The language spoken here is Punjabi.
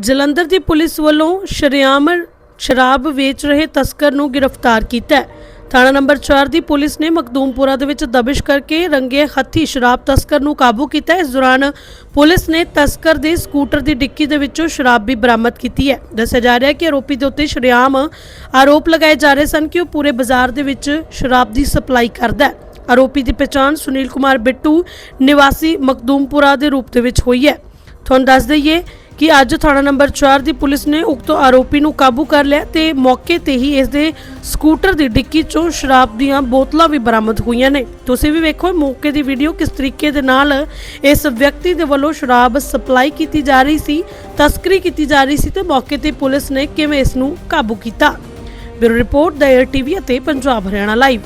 ਜਲੰਧਰ ਦੀ ਪੁਲਿਸ ਵੱਲੋਂ ਸ਼ਰੇਆਮ ਸ਼ਰਾਬ ਵੇਚ ਰਹੇ ਤਸਕਰ ਨੂੰ ਗ੍ਰਿਫਤਾਰ ਕੀਤਾ ਹੈ। ਥਾਣਾ ਨੰਬਰ 4 ਦੀ ਪੁਲਿਸ ਨੇ ਮਖਦੂਮਪੁਰਾ ਦੇ ਵਿੱਚ ਦਬਿਸ਼ ਕਰਕੇ ਰੰਗੇ ਹੱਥੀ ਸ਼ਰਾਬ ਤਸਕਰ ਨੂੰ ਕਾਬੂ ਕੀਤਾ ਇਸ ਦੌਰਾਨ ਪੁਲਿਸ ਨੇ ਤਸਕਰ ਦੇ ਸਕੂਟਰ ਦੀ ਡਿੱਕੀ ਦੇ ਵਿੱਚੋਂ ਸ਼ਰਾਬ ਵੀ ਬਰਾਮਦ ਕੀਤੀ ਹੈ। ਦੱਸਿਆ ਜਾ ਰਿਹਾ ਹੈ ਕਿ ਆਰੋਪੀ ਦੇ ਉੱਤੇ ਸ਼ਰੇਆਮ ਆਰੋਪ ਲਗਾਏ ਜਾ ਰਹੇ ਸਨ ਕਿ ਉਹ ਪੂਰੇ ਬਾਜ਼ਾਰ ਦੇ ਵਿੱਚ ਸ਼ਰਾਬ ਦੀ ਸਪਲਾਈ ਕਰਦਾ ਹੈ। ਆਰੋਪੀ ਦੀ ਪਛਾਣ ਸੁਨੀਲ ਕੁਮਾਰ ਬਿੱਟੂ ਨਿਵਾਸੀ ਮਖਦੂਮਪੁਰਾ ਦੇ ਰੂਪ ਦੇ ਵਿੱਚ ਹੋਈ ਹੈ। ਤੁਹਾਨੂੰ ਦੱਸ ਦਈਏ ਕਿ ਅੱਜ ਥਾਣਾ ਨੰਬਰ 4 ਦੀ ਪੁਲਿਸ ਨੇ ਉਕਤ ਆਰੋਪੀ ਨੂੰ ਕਾਬੂ ਕਰ ਲਿਆ ਤੇ ਮੌਕੇ ਤੇ ਹੀ ਇਸ ਦੇ ਸਕੂਟਰ ਦੀ ਡਿੱਕੀ ਚੋਂ ਸ਼ਰਾਬ ਦੀਆਂ ਬੋਤਲਾਂ ਵੀ ਬਰਾਮਦ ਹੋਈਆਂ ਨੇ। ਤੁਸੀਂ ਵੀ ਵੇਖੋ, ਮੌਕੇ ਦੀ ਵੀਡੀਓ ਕਿਸ ਤਰੀਕੇ ਦੇ ਨਾਲ ਇਸ ਵਿਅਕਤੀ ਦੇ ਵੱਲੋਂ ਸ਼ਰਾਬ ਸਪਲਾਈ ਕੀਤੀ ਜਾ ਰਹੀ ਸੀ, ਤਸਕਰੀ ਕੀਤੀ ਜਾ ਰਹੀ ਸੀ ਤੇ ਮੌਕੇ ਤੇ ਪੁਲਿਸ ਨੇ ਕਿਵੇਂ ਇਸ ਨੂੰ ਕਾਬੂ ਕੀਤਾ? ਬਿਊਰੋ ਰਿਪੋਰਟ, ਦਾ ਏਅਰ ਟੀਵੀ ਅਤੇ ਪੰਜਾਬ ਹਰਿਆਣਾ ਲਾਈਵ